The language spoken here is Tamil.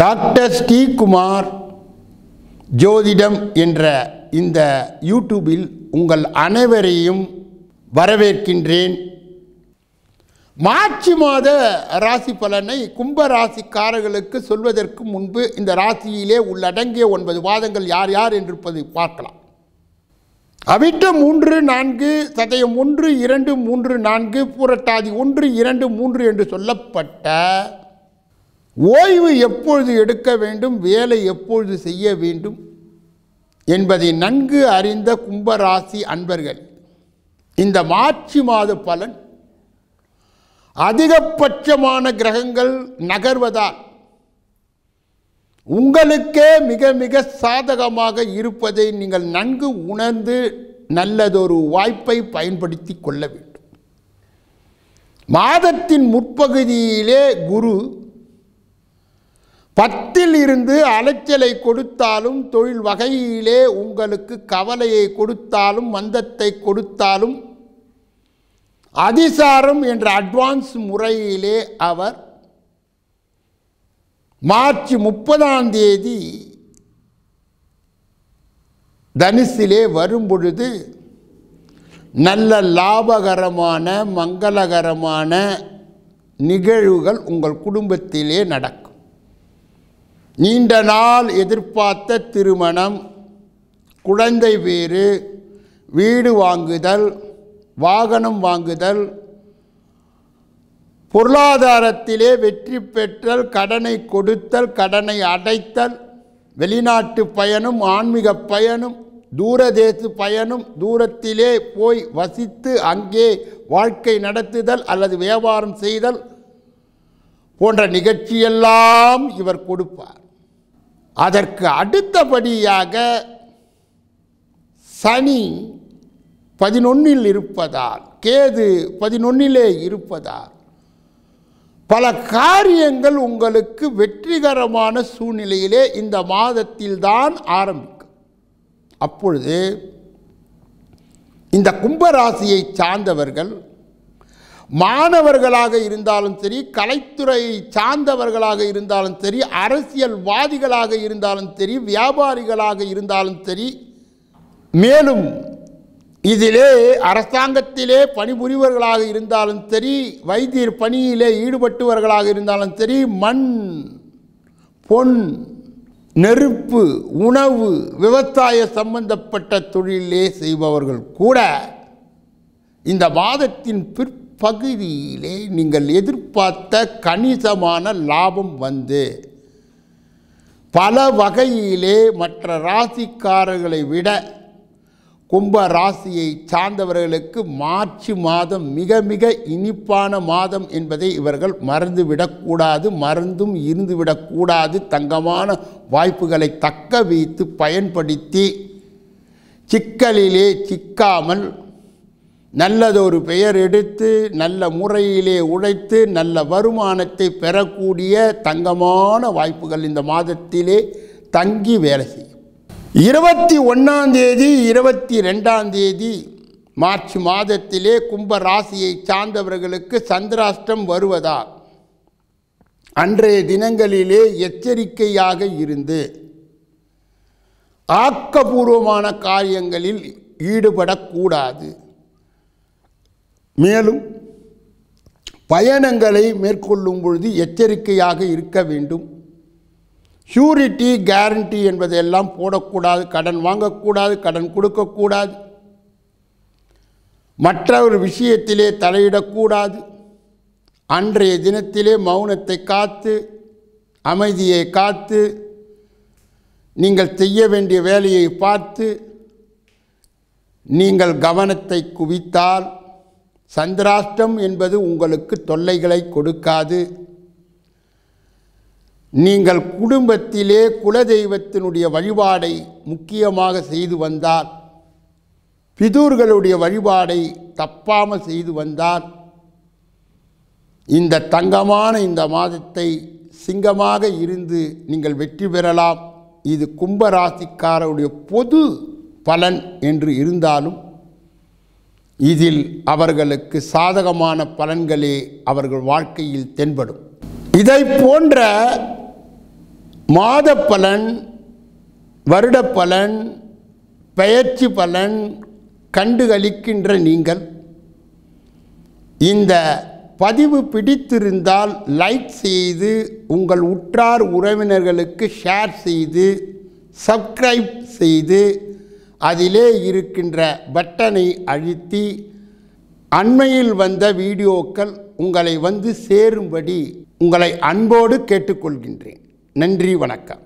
டாக்டர் ஸ்ரீகுமார் ஜோதிடம் என்ற இந்த யூடியூபில் உங்கள் அனைவரையும் வரவேற்கின்றேன். மார்ச் மாத ராசி பலனை கும்ப ராசிக்காரர்களுக்கு சொல்வதற்கு முன்பு இந்த ராசியிலே உள்ளடங்கிய ஒன்பது வாதங்கள் யார் யார் என்றிருப்பதை பார்க்கலாம். அவிட்டம் மூன்று நான்கு சதயம் ஒன்று இரண்டு மூன்று நான்கு பூரட்டாதி ஒன்று இரண்டு மூன்று என்று சொல்லப்பட்ட ஓய்வு எப்பொழுது எடுக்க வேண்டும் வேலை எப்பொழுது செய்ய வேண்டும் என்பதை நன்கு அறிந்த கும்பராசி அன்பர்கள் இந்த மார்ச் மாத பலன் அதிகபட்சமான கிரகங்கள் நகர்வதால் உங்களுக்கே மிக மிக சாதகமாக இருப்பதை நீங்கள் நன்கு உணர்ந்து நல்லதொரு வாய்ப்பை பயன்படுத்தி கொள்ள வேண்டும். மாதத்தின் முற்பகுதியிலே குரு பத்தில் இருந்து அலைச்சலை கொடுத்தாலும் தொழில் வகையிலே உங்களுக்கு கவலையை கொடுத்தாலும் மந்தத்தை கொடுத்தாலும் அதிசாரம் என்ற அட்வான்ஸ் முறையிலே அவர் மார்ச் முப்பதாம் தேதி தனுசிலே வரும் பொழுது நல்ல லாபகரமான மங்களகரமான நிகழ்வுகள் உங்கள் குடும்பத்திலே நடக்கும். நீண்ட நாள் எதிர்பார்த்த திருமணம் குழந்தை வேறு வீடு வாங்குதல் வாகனம் வாங்குதல் பொருளாதாரத்திலே வெற்றி பெற்றல் கடனை கொடுத்தல் கடனை அடைத்தல் வெளிநாட்டு பயணம் ஆன்மீக பயணம் தூரதேச பயணம் தூரத்திலே போய் வசித்து அங்கே வாழ்க்கை நடத்துதல் அல்லது வியாபாரம் செய்தல் போன்ற நிகழ்ச்சியெல்லாம் இவர் கொடுப்பார். அதற்கு அடுத்தபடியாக சனி பதினொன்னில் இருப்பதால் கேது பதினொன்னிலே இருப்பதால் பல காரியங்கள் உங்களுக்கு வெற்றிகரமான சூழ்நிலையிலே இந்த மாதத்தில்தான் ஆரம்பிக்கும். அப்பொழுது இந்த கும்பராசியை சார்ந்தவர்கள் மாணவர்களாக இருந்தாலும் சரி கலைத்துறையை சார்ந்தவர்களாக இருந்தாலும் சரி அரசியல்வாதிகளாக இருந்தாலும் சரி வியாபாரிகளாக இருந்தாலும் சரி மேலும் இதிலே அரசாங்கத்திலே பணிபுரிவர்களாக இருந்தாலும் சரி வைத்தியர் பணியிலே ஈடுபட்டவர்களாக இருந்தாலும் சரி மண் பொன் நெருப்பு உணவு விவசாய சம்பந்தப்பட்ட தொழிலே செய்பவர்கள் கூட இந்த வாதத்தின் பிற் பகுதியிலே நீங்கள் எதிர்பார்த்த கணிசமான லாபம் வந்து பல வகையிலே மற்ற ராசிக்காரர்களை விட கும்ப ராசியை சார்ந்தவர்களுக்கு மார்ச் மாதம் மிக மிக இனிப்பான மாதம் என்பதை இவர்கள் மறந்துவிடக்கூடாது மறந்தும் இருந்துவிடக்கூடாது தங்கமான வாய்ப்புகளை தக்க வைத்து பயன்படுத்தி சிக்கலிலே சிக்காமல் நல்லதொரு பெயர் எடுத்து நல்ல முறையிலே உழைத்து நல்ல வருமானத்தை பெறக்கூடிய தங்கமான வாய்ப்புகள் இந்த மாதத்திலே தங்கி வேலை செய்யும். இருபத்தி ஒன்றாம் தேதி இருபத்தி ரெண்டாம் தேதி மார்ச் மாதத்திலே கும்ப ராசியை சார்ந்தவர்களுக்கு சந்திராஷ்டம் வருவதால் அன்றைய தினங்களிலே எச்சரிக்கையாக இருந்து ஆக்கபூர்வமான காரியங்களில் ஈடுபடக்கூடாது. மேலும் பயணங்களை மேற்கொள்ளும் பொழுது எச்சரிக்கையாக இருக்க வேண்டும். ஷூரிட்டி கேரண்டி என்பதையெல்லாம் போடக்கூடாது. கடன் வாங்கக்கூடாது கடன் கொடுக்கக்கூடாது. மற்ற ஒரு விஷயத்திலே தலையிடக்கூடாது. அன்றைய தினத்திலே மௌனத்தை காத்து அமைதியை காத்து நீங்கள் செய்ய வேண்டிய வேலையை பார்த்து நீங்கள் கவனத்தை குவித்தால் சந்திராஷ்டம் என்பது உங்களுக்கு தொல்லைகளை கொடுக்காது. நீங்கள் குடும்பத்திலே குலதெய்வத்தினுடைய வழிபாடை முக்கியமாக செய்து வந்தால் பிதூர்களுடைய வழிபாடை தப்பாமல் செய்து வந்தால் இந்த தங்கமான இந்த மாதத்தை சிங்கமாக இருந்து நீங்கள் வெற்றி பெறலாம். இது கும்பராசிக்காரருடைய பொது பலன் என்று இருந்தாலும் இதில் அவர்களுக்கு சாதகமான பலன்களே அவர்கள் வாழ்க்கையில் தென்படும். இதை போன்ற மாத பலன் வருட பலன் பெயர்ச்சி பலன் கண்டுகளிக்கின்ற நீங்கள் இந்த பதிவு பிடித்திருந்தால் லைக் செய்து உங்கள் உற்றார் உறவினர்களுக்கு ஷேர் செய்து சப்ஸ்கிரைப் செய்து அதிலே இருக்கின்ற பட்டனை அழுத்தி அண்மையில் வந்த வீடியோக்கள் உங்களை வந்து சேரும்படி உங்களை அன்போடு கேட்டுக்கொள்கின்றேன். நன்றி வணக்கம்.